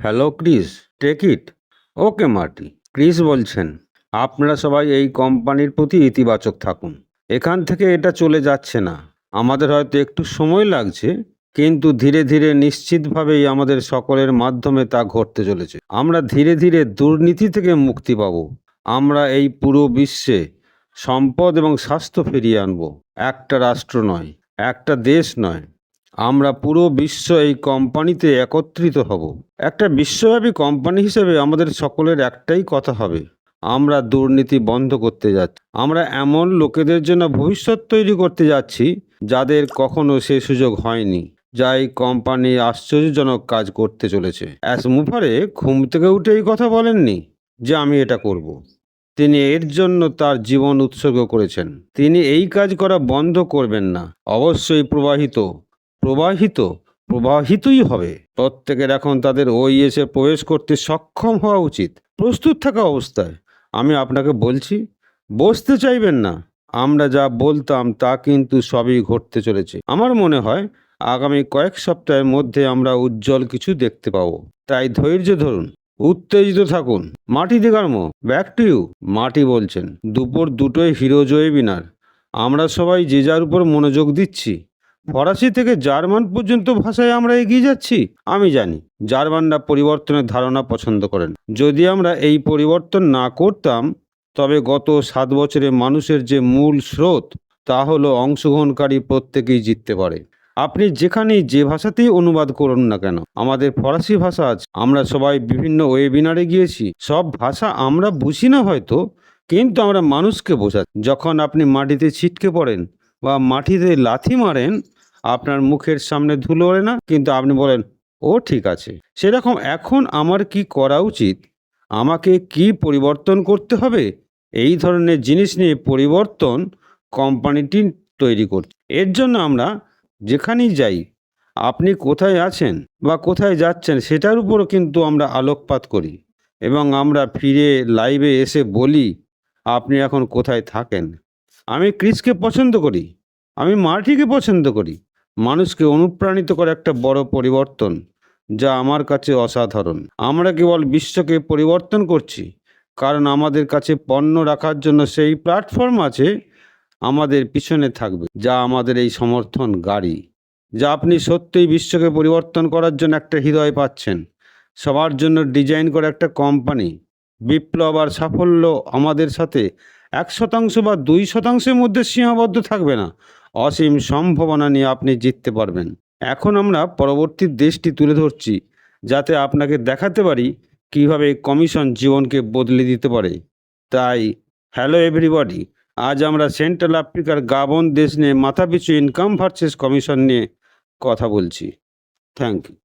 Hello Chris take it okay Marty Chris বলছেন, আপনারা সবাই এই কোম্পানির প্রতি ইতিবাচক থাকুন। এখান থেকে এটা চলে যাচ্ছে না। আমাদের হয়তো একটু সময় লাগছে, কিন্তু ধীরে ধীরে নিশ্চিতভাবেই আমাদের সকলের মাধ্যমে তা ঘটতে চলেছে। আমরা ধীরে ধীরে দুর্নীতি থেকে মুক্তি পাব। আমরা এই পুরো বিশ্বে সম্পদ এবং স্বাস্থ্য ফিরিয়ে আনব। একটা রাষ্ট্র নয়, একটা দেশ নয়। আমরা পুরো বিশ্ব এই কোম্পানিতে একত্রিত হব। একটা বিশ্বব্যাপী কোম্পানি হিসেবে আমাদের সকলের একটাই কথা হবে, আমরা দুর্নীতি বন্ধ করতে যাচ্ছি। আমরা এমন লোকেদের জন্য ভবিষ্যৎ তৈরি করতে যাচ্ছি, যাদের কখনো সে সুযোগ হয়নি, যা এই কোম্পানি আশ্চর্যজনক কাজ করতে চলেছে। অ্যাস মুফারে ঘুম থেকে উঠে এই কথা বলেননি যে আমি এটা করব। তিনি এর জন্য তার জীবন উৎসর্গ করেছেন। তিনি এই কাজ করা বন্ধ করবেন না। অবশ্যই প্রবাহিত প্রবাহিত, প্রবাহিতই হবে। প্রত্যেকের এখন তাদের ওই এসে প্রবেশ করতে সক্ষম হওয়া উচিত। প্রস্তুত থাকা অবস্থায়। আমি আপনাকে বলছি, বসতে চাইবেন না। আমরা যা বলতাম তা কিন্তু সবই ঘটতে চলেছে। আমার মনে হয়, আগামী কয়েক সপ্তাহের মধ্যে আমরা উজ্জ্বল কিছু দেখতে পাবো। তাই ধৈর্য ধরুন, উত্তেজিত থাকুন। মাটি দেখার্ম ব্যাক টু ইউ, মাটি বলছেন। দুপুর দুটোই হিরো জয়বিনার আমরা সবাই যে যার উপর মনোযোগ দিচ্ছি। ফরাসি থেকে জার্মান পর্যন্ত ভাষায় আমরা এগিয়ে যাচ্ছি? আমি জানি। জার্মানরা পরিবর্তনের ধারণা পছন্দ করেন। যদি আমরা এই পরিবর্তন না করতাম, তবে গত সাত বছরে মানুষের যে মূল স্রোত, তা হলো অংশগ্রহণকারী প্রত্যেকেই জিততে পারে। আপনি যেখানেই যে ভাষাতেই অনুবাদ করুন না কেন, আমাদের ফরাসি ভাষা আছে আমরা সবাই বিভিন্ন ওয়েবিনারে গিয়েছি। সব ভাষা আমরা বুঝি না হয়তো, কিন্তু আমরা মানুষকে বোঝা যখন আপনি মাটিতে ছিটকে পড়েন বা মাটিতে লাথি মারেন আপনার মুখের সামনে ধুলো ওড়ে না, কিন্তু আপনি বলেন, ও, ঠিক আছে। সেরকম এখন আমার কি করা উচিত? আমাকে কি পরিবর্তন করতে হবে? এই ধরনের জিনিস নিয়ে পরিবর্তন কোম্পানিটি তৈরি করছে। এর জন্য আমরা যেখানেই যাই, আপনি কোথায় আছেন বা কোথায় যাচ্ছেন সেটার উপরও কিন্তু আমরা আলোকপাত করি এবং আমরা ফিরে লাইভে এসে বলি, আপনি এখন কোথায় থাকেন? আমি ক্রিসকে পছন্দ করি, আমি মার্টিকে পছন্দ করি মানুষকে অনুপ্রাণিত করে একটা বড় পরিবর্তন, যা আমার কাছে অসাধারণ। আমরা কেবল বিশ্বকে পরিবর্তন করছি, কারণ আমাদের কাছে পণ্য রাখার জন্য সেই প্ল্যাটফর্ম আছে আমাদের পিছনে থাকবে, যা আমাদের এই সমর্থন গাড়ি। যা আপনি সত্যিই বিশ্বকে পরিবর্তন করার জন্য একটা হৃদয় পাচ্ছেন, সবার জন্য ডিজাইন করা একটা কোম্পানি। বিপ্লব আর সাফল্য আমাদের সাথে এক শতাংশ বা দুই শতাংশের মধ্যে সীমাবদ্ধ থাকবে না। অসীম সম্ভাবনা নিয়ে আপনি জিততে পারবেন। এখন আমরা পরবর্তী দেশটি তুলে ধরছি, যাতে আপনাকে দেখাতে পারি কীভাবে কমিশন জীবনকে বদলে দিতে পারে। তাই, হ্যালো এভরিবডি, আজ আমরা সেন্ট্রাল আফ্রিকার গাবন দেশ নিয়ে মাথাপিছু ইনকাম ভার্সেস কমিশন নিয়ে কথা বলছি। Thank you.